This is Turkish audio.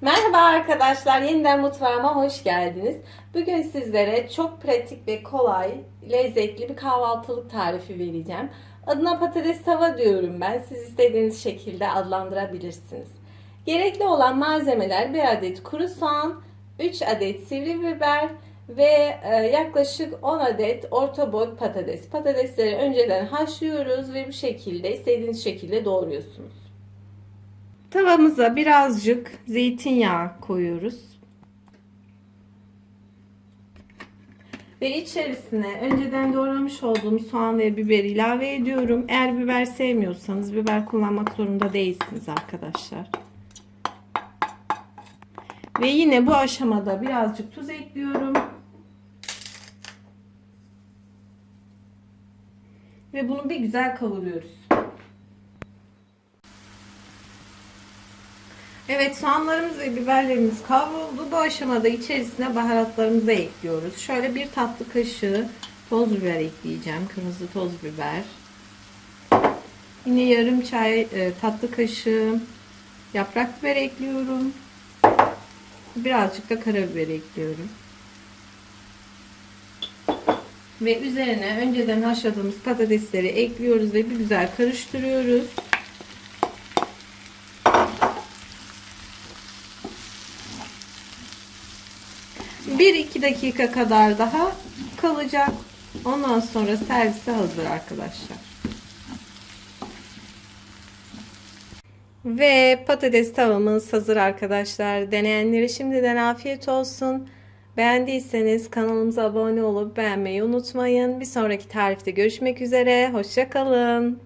Merhaba arkadaşlar, yeniden mutfağıma hoş geldiniz. Bugün sizlere çok pratik ve kolay, lezzetli bir kahvaltılık tarifi vereceğim. Adına patates tava diyorum ben. Siz istediğiniz şekilde adlandırabilirsiniz. Gerekli olan malzemeler 1 adet kuru soğan, 3 adet sivri biber ve e, yaklaşık 10 adet orta boy patates. Patatesleri önceden haşlıyoruz ve bu şekilde istediğiniz şekilde doğruyorsunuz. Tavamıza birazcık zeytinyağı koyuyoruz. Ve içerisine önceden doğramış olduğum soğan ve biber ilave ediyorum. Eğer biber sevmiyorsanız biber kullanmak zorunda değilsiniz arkadaşlar. Ve yine bu aşamada birazcık tuz ekliyorum. Ve bunu bir güzel kavuruyoruz. Evet soğanlarımız ve biberlerimiz kavruldu. Bu aşamada içerisine baharatlarımızı ekliyoruz. Şöyle bir tatlı kaşığı toz biber ekleyeceğim. Kırmızı toz biber. Yine yarım çay e, tatlı kaşığı yaprak biber ekliyorum. Birazcık da karabiber ekliyorum. Ve üzerine önceden haşladığımız patatesleri ekliyoruz ve bir güzel karıştırıyoruz. 1-2 dakika kadar daha kalacak. Ondan sonra servise hazır arkadaşlar. Ve patates tavamız hazır arkadaşlar. Deneyenlere şimdiden afiyet olsun. Beğendiyseniz kanalımıza abone olup beğenmeyi unutmayın. Bir sonraki tarifte görüşmek üzere. Hoşçakalın.